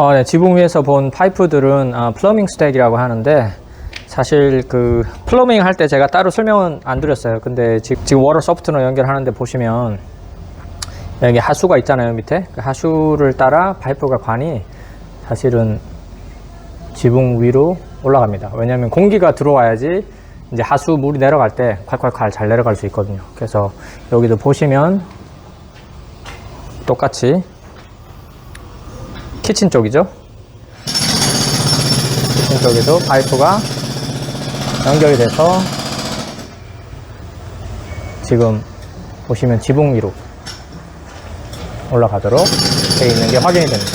어, 네, 지붕 위에서 본 파이프들은 아, 플러밍 스택이라고 하는데 사실 그 플러밍 할 때 제가 따로 설명은 안 드렸어요. 근데 지- 지금 워터 소프트너 연결하는데 보시면 여기 하수가 있잖아요 밑에 그 하수를 따라 파이프가 관이 사실은 지붕 위로 올라갑니다. 왜냐하면 공기가 들어와야지 이제 하수 물이 내려갈 때 콸콸콸 잘 내려갈 수 있거든요. 그래서 여기도 보시면 똑같이 키친 쪽이죠. 키친 쪽에도 파이프가 연결이 돼서 지금 보시면 지붕 위로 올라가도록 되어 있는 게 확인이 됩니다.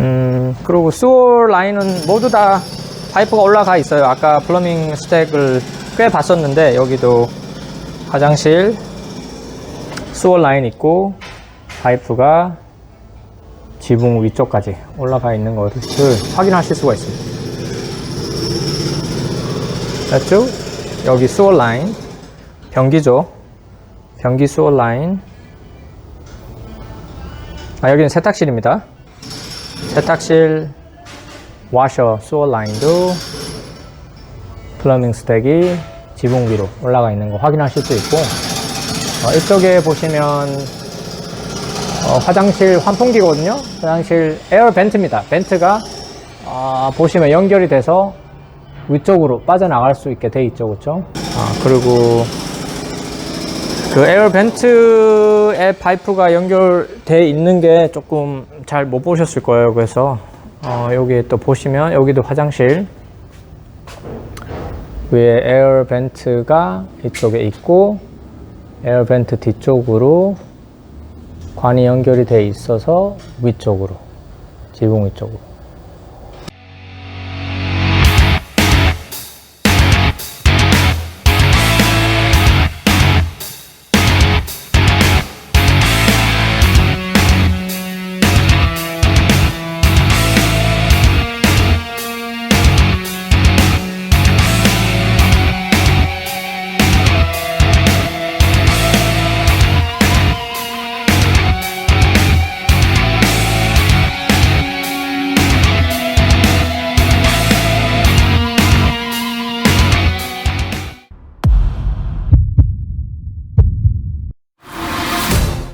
음, 그리고 수월 라인은 모두 다 파이프가 올라가 있어요. 아까 플러밍 스택을 꽤 봤었는데 여기도 화장실 수월 라인 있고 파이프가 지붕 위쪽까지 올라가 있는 것을 확인하실 수가 있습니다. 됐죠? 여기 수월 라인 변기죠. 변기 수월 라인 아 여기는 세탁실입니다. 세탁실 와셔 수월 라인도 플러밍 스택이 지붕 위로 올라가 있는 거 확인하실 수 있고 어, 이쪽에 보시면 어, 화장실 환풍기거든요. 화장실 에어 벤트입니다. 벤트가 아, 보시면 연결이 돼서 위쪽으로 빠져나갈 수 있게 돼 있죠, 그렇죠? 아, 그리고 그 에어 벤트에 파이프가 연결돼 있는 게 조금 잘 못 보셨을 거예요. 그래서 어, 여기 또 보시면 여기도 화장실 위에 에어 벤트가 이쪽에 있고 에어 벤트 뒤쪽으로 관이 연결이 돼 있어서 위쪽으로 지붕 위쪽으로